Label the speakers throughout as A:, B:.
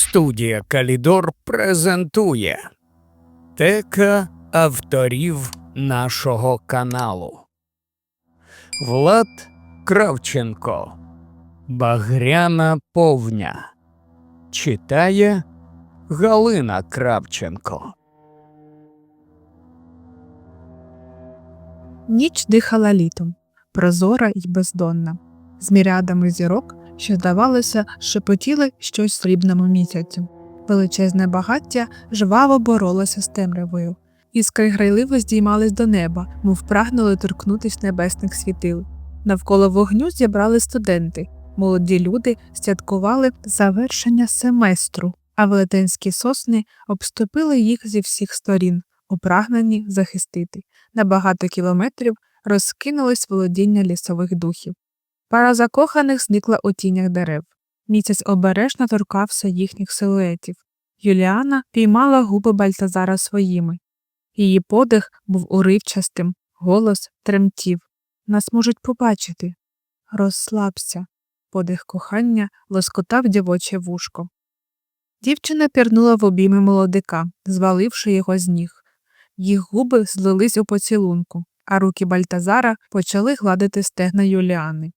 A: Студія Калідор презентує Тека авторів нашого каналу. Влад Кравченко. Багряна повня. Читає Галина Кравченко.
B: Ніч дихала літом, прозора й бездонна, з мірядами зірок, що, здавалося, шепотіли щось срібному місяцю. Величезне багаття жваво боролося з темрявою. Іскри грайливо здіймались до неба, мов прагнули торкнутись небесних світил. Навколо вогню зібрали студенти. Молоді люди святкували завершення семестру, а велетенські сосни обступили їх зі всіх сторін, опрагнені захистити. На багато кілометрів розкинулись володіння лісових духів. Пара закоханих зникла у тінях дерев. Місяць обережно торкався їхніх силуетів. Юліана піймала губи Бальтазара своїми. Її подих був уривчастим, голос тремтів. Нас можуть побачити. Розслабся. Подих кохання лоскотав дівоче вушко. Дівчина пірнула в обійми молодика, зваливши його з ніг. Їх губи злились у поцілунку, а руки Бальтазара почали гладити стегна Юліани.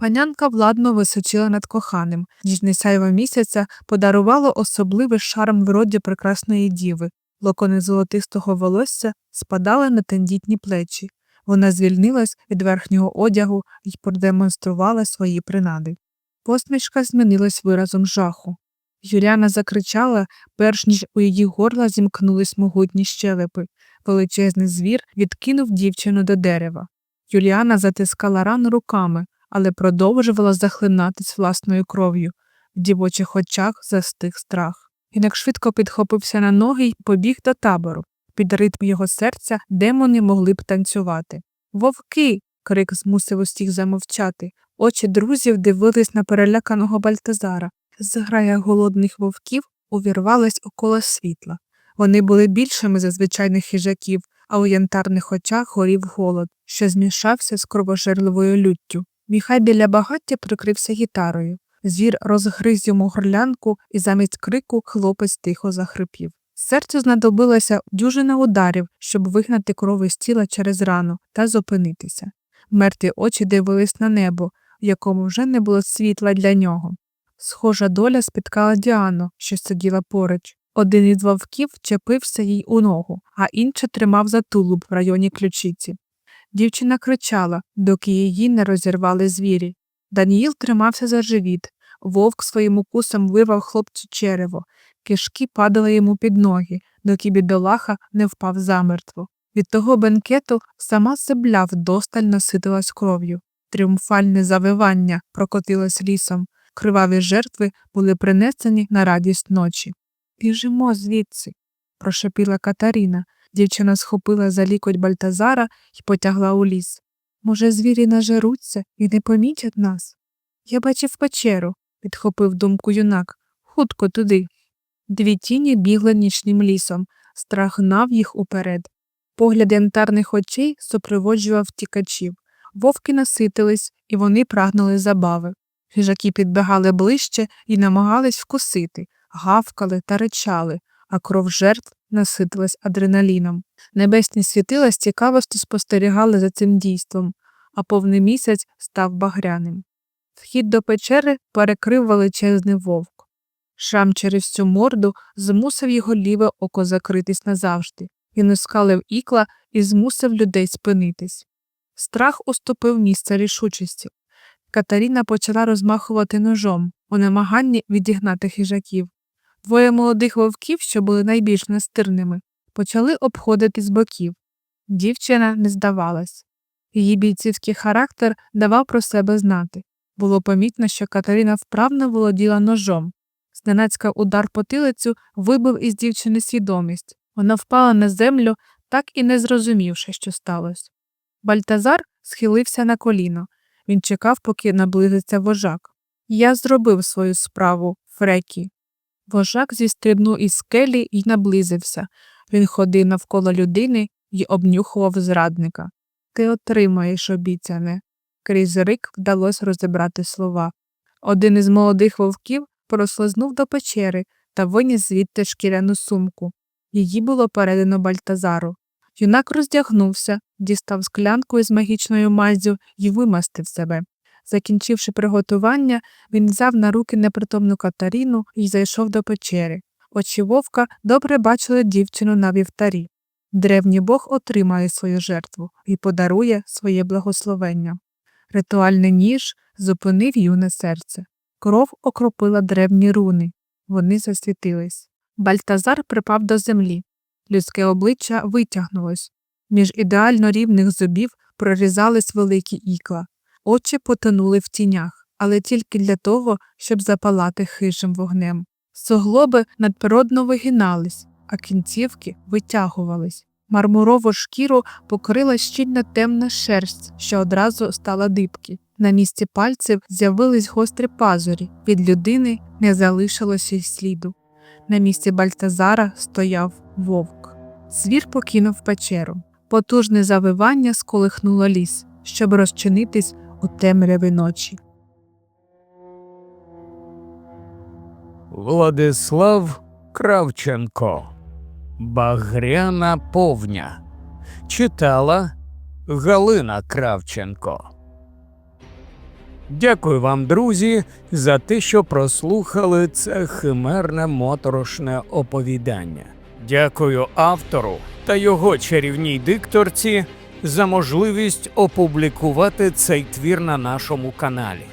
B: Панянка владно височила над коханим, ніжне сяйво місяця подарувало особливий шарм вроді прекрасної діви, локони золотистого волосся спадали на тендітні плечі. Вона звільнилась від верхнього одягу і продемонструвала свої принади. Посмішка змінилась виразом жаху. Юліана закричала, перш ніж у її горла зімкнулись могутні щелепи. Величезний звір відкинув дівчину до дерева. Юліана затискала рану руками, але продовжувала захлинатись власною кров'ю. В дівочих очах застиг страх. Він швидко підхопився на ноги й побіг до табору. Під ритм його серця демони могли б танцювати. Вовки. крик змусив усіх замовчати. Очі друзів дивились на переляканого Бальтазара. Зграя голодних вовків увірвалась около світла. Вони були більшими за звичайних хижаків, а у янтарних очах горів голод, що змішався з кровожерливою люттю. Міхай біля багаття прикрився гітарою. Звір розгриз йому горлянку, і замість крику хлопець тихо захрипів. Серцю знадобилося дюжина ударів, щоб вигнати кров із тіла через рану та зупинитися. Мертві очі дивились на небо, в якому вже не було світла для нього. Схожа доля спіткала Діану, що сиділа поруч. Один із вовків вчепився їй у ногу, а інший тримав за тулуб в районі ключиці. Дівчина кричала, доки її не розірвали звірі. Даніїл тримався за живіт. Вовк своїм укусом вирвав хлопцю черево, кишки падали йому під ноги, доки бідолаха не впав замертво. Від того бенкету сама земля вдосталь наситилась кров'ю. Тріумфальне завивання прокотилось лісом. Криваві жертви були принесені на радість ночі. Біжимо звідси, прошепіла Катаріна. Дівчина схопила за лікоть Бальтазара і потягла у ліс. Може, звірі нажеруться і не помітять нас? Я бачив печеру, підхопив думку юнак. Хутко туди. Дві тіні бігли нічним лісом, страх гнав їх уперед. Погляд янтарних очей супроводжував тікачів. Вовки наситились, і вони прагнули забави. Хижаки підбігали ближче і намагались вкусити, гавкали та ричали, а кров жертв наситилась адреналіном. Небесні світила з цікавостю спостерігали за цим дійством, а повний місяць став багряним. Вхід до печери перекрив величезний вовк. Шрам через всю морду змусив його ліве око закритись назавжди. Він оскалив ікла і змусив людей спинитись. Страх уступив місце рішучості. Катаріна почала розмахувати ножом у намаганні відігнати хижаків. Двоє молодих вовків, що були найбільш настирними, почали обходити з боків. Дівчина не здавалась. Її бійцівський характер давав про себе знати. Було помітно, що Катерина вправно володіла ножом. Зненацька удар по тилицю вибив із дівчини свідомість. Вона впала на землю, так і не зрозумівши, що сталося. Бальтазар схилився на коліно. Він чекав, поки наблизиться вожак. Я зробив свою справу, Фрекі. Вожак зістрибнув із скелі і наблизився. Він ходив навколо людини і обнюхував зрадника. Ти отримаєш обіцяне. Крізь рик вдалося розібрати слова. Один із молодих вовків прослизнув до печери та виніс звідти шкіряну сумку. Її було передано Бальтазару. Юнак роздягнувся, дістав склянку із магічною маззю і вимастив себе. Закінчивши приготування, він взяв на руки непритомну Катаріну і зайшов до печери. Очі вовка добре бачили дівчину на вівтарі. Древній бог отримає свою жертву і подарує своє благословення. Ритуальний ніж зупинив юне серце. Кров окропила древні руни. Вони засвітились. Бальтазар припав до землі. Людське обличчя витягнулось. Між ідеально рівних зубів прорізались великі ікла. Очі потонули в тінях, але тільки для того, щоб запалати хижим вогнем. Суглоби надприродно вигинались, а кінцівки витягувались. Мармурову шкіру покрила щільна темна шерсть, що одразу стала дибки. На місці пальців з'явились гострі пазурі. Від людини не залишилося й сліду. На місці Бальтазара стояв вовк. Звір покинув печеру. Потужне завивання сколихнуло ліс, щоб розчинитись у темряві ночі.
A: Владислав Кравченко. Багряна повня. Читала Галина Кравченко. Дякую вам, друзі, за те, що прослухали це химерне моторошне оповідання. Дякую автору та його чарівній дикторці за можливість опублікувати цей твір на нашому каналі.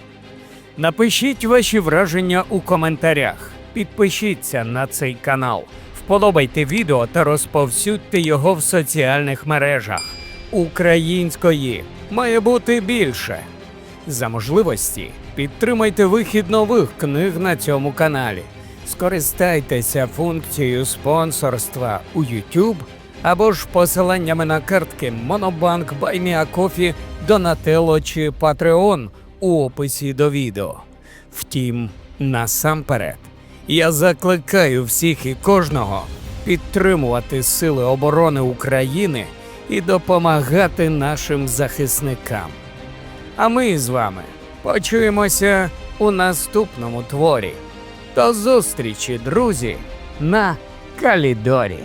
A: Напишіть ваші враження у коментарях. Підпишіться на цей канал, вподобайте відео та розповсюдьте його в соціальних мережах. Української має бути більше. За можливості підтримайте вихід нових книг на цьому каналі. Скористайтеся функцією спонсорства у YouTube або ж посиланнями на картки Monobank, BuyMeACoffee, Donatello чи Patreon у описі до відео. Втім, насамперед, я закликаю всіх і кожного підтримувати Сили оборони України і допомагати нашим захисникам. А ми з вами почуємося у наступному творі. До зустрічі, друзі, на Калідорі.